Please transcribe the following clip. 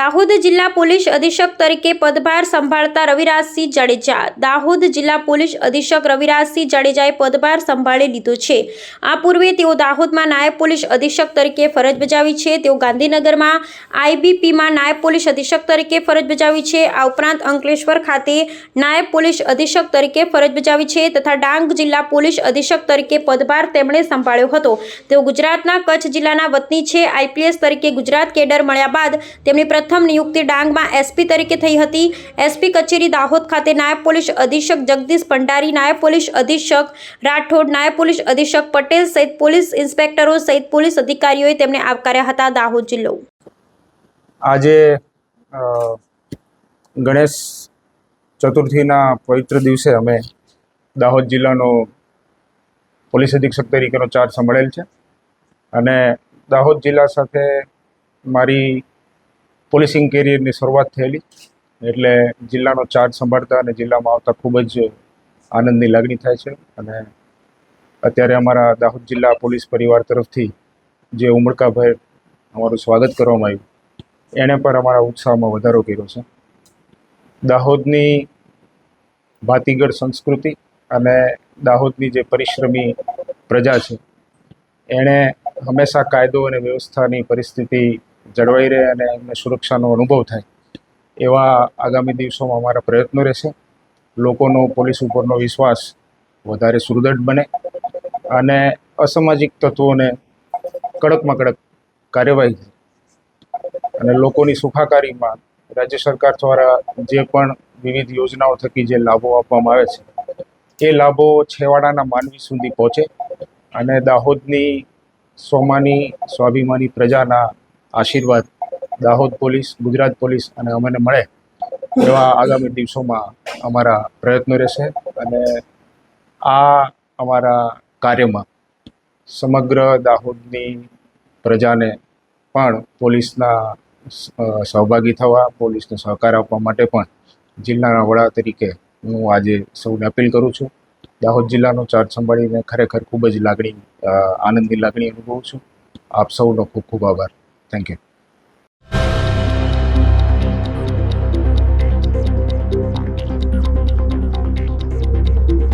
દાહોદ જિલ્લા પોલીસ અધિક્ષક તરીકે પદભાર સંભાળતા રવિરાજસિંહ જાડેજા. દાહોદ જિલ્લા પોલીસ અધિક્ષક રવિરાજસિંહ જાડેજાએ પદભાર સંભાળી લીધો છે. આ પૂર્વે તેઓ દાહોદમાં નાયબ પોલીસ અધિક્ષક તરીકે ફરજ બજાવી છે. તેઓ ગાંધીનગરમાં આઈબીપીમાં નાયબ પોલીસ અધિક્ષક તરીકે ફરજ બજાવી છે. આ ઉપરાંત અંકલેશ્વર ખાતે નાયબ પોલીસ અધિક્ષક તરીકે ફરજ બજાવી છે તથા ડાંગ જિલ્લા પોલીસ અધિક્ષક તરીકે પદભાર તેમણે સંભાળ્યો હતો. તેઓ ગુજરાતના કચ્છ જિલ્લાના વતની છે. આઈપીએસ તરીકે ગુજરાત કેડર મળ્યા બાદ તેમની પ્રથમ નિયુક્તિ ડાંગમાં એસપી તરીકે થઈ હતી. એસપી કચેરી દાહોદ ખાતે નાયબ પોલીસ અધિક્ષક જગદીશ ભંડારી, નાયબ પોલીસ અધિક્ષક રાઠોડ, નાયબ પોલીસ અધિક્ષક પટેલ સહિત પોલીસ ઇન્સ્પેક્ટરો સહિત પોલીસ અધિકારીઓએ તેમને આવકાર્યા હતા દાહોદ જિલ્લો. આજે ગણેશ ચતુર્થીના પવિત્ર દિવસે અમે દાહોદ જિલ્લાનો પોલીસ અધિક્ષક તરીકેનો ચાર્જ સંભાળેલ છે. અને દાહોદ જિલ્લા સાથે મારી પોલીસિંગ કેરિયરની શરૂઆત થયેલી. એટલે જિલ્લાનો ચાર્જ સંભાળતા અને જિલ્લામાં આવતા ખૂબ જ આનંદની લાગણી થાય છે. અને અત્યારે અમારા દાહોદ જિલ્લા પોલીસ પરિવાર તરફથી જે ઉમળકાભાઈ અમારું સ્વાગત કરવામાં આવ્યું, એણે પણ અમારા ઉત્સાહમાં વધારો કર્યો છે. દાહોદની ભાતીગળ સંસ્કૃતિ અને દાહોદની જે પરિશ્રમી પ્રજા છે, એણે હંમેશા કાયદો અને વ્યવસ્થાની પરિસ્થિતિ જળવાઈ રહે અને એમને સુરક્ષાનો અનુભવ થાય. એવા આગામી દિવસોમાં અમારા પ્રયત્નો રહેશે. લોકોનો પોલીસ ઉપરનો વિશ્વાસ વધારે સુદૃઢ બને અને અસામાજિક તત્વોને કડકમાં કડક કાર્યવાહી અને લોકોની સુખાકારીમાં રાજ્ય સરકાર દ્વારા જે પણ વિવિધ યોજનાઓ થકી જે લાભો આપવામાં આવે છે, એ લાભો છેવાડાના માનવી સુધી પહોંચે અને દાહોદની સોમાની સ્વાભિમાની પ્રજાના આશીર્વાદ દાહોદ પોલીસ, ગુજરાત પોલીસ અને અમને મળે એવા આગામી દિવસોમાં અમારા પ્રયત્નો રહેશે અને આ અમારા કાર્યમાં સમગ્ર દાહોદની પ્રજાને પણ પોલીસના સહભાગી થવા, પોલીસને સહકાર આપવા માટે પણ જિલ્લાના વડા તરીકે હું આજે સૌને અપીલ કરું છું. દાહોદ જિલ્લાનો ચાર્જ સંભાળીને ખરેખર ખૂબ જ લાગણી આનંદની લાગણી અનુભવું છું. આપ સૌનો ખૂબ ખૂબ આભાર. Thank you.